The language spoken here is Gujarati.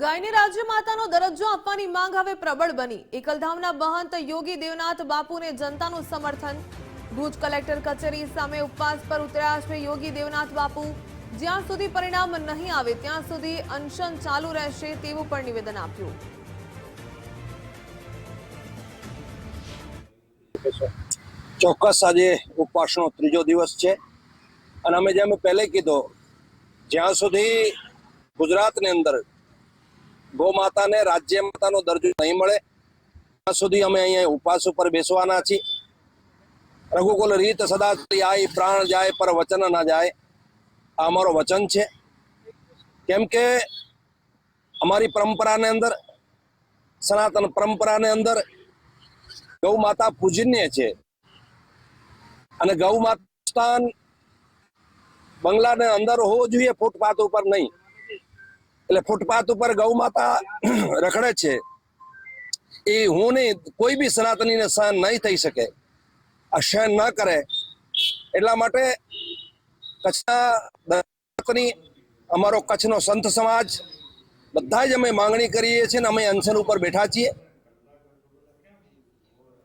ગાયને રાજ્ય માતાનો દરજ્જો આપવાની માંગ હવે પ્રબળ બની. એકલધામના મહંત યોગી દેવનાથ બાપુને જનતાનું સમર્થન. ભુજ કલેક્ટર કચેરી સામે ઉપવાસ પર ઉતર્યા છે યોગી દેવનાથ બાપુ. જ્યાં સુધી પરિણામ નહીં આવે, ત્યાં સુધી અનશન ચાલુ રહેશે તેવું પણ નિવેદન આપ્યું. ચોક્કસ આજે ઉપવાસનો ત્રીજો દિવસ છે. અને અમે જેમ પહેલે કીધો, જ્યાં સુધી ગુજરાતની અંદર ગૌ માતાને રાજ્ય માતાનો દરજ્જો નહીં મળે. ત્યાં સુધી અમે અહીંયા ઉપવાસ ઉપર બેસવાના છીએ. રઘુકુલ રીત સદા આય પ્રાણ જાય, પર વચન ના જાય. આ અમારો વચન છે. કેમ કે અમારી પરંપરાને અંદર, સનાતન પરંપરાને અંદર ગૌ માતા પૂજનીય છે. અને ગૌ માતા સ્થાન બંગલાને અંદર હોવો જોઈએ, ફૂટપાથ ઉપર નહીં. એટલે ફૂટપાથ ઉપર ગૌ માતા રખડે છે. એ હું નહીં, કોઈ બી સનાતનીને સહન નહીં થઈ શકે. આ સહન ન કરે. એટલા માટે કચ્છના સનાતની અમારો કચ્છનો સંત સમાજ બધા જ અમે માંગણી કરીએ છીએ ને અમે અનશન ઉપર બેઠા છીએ.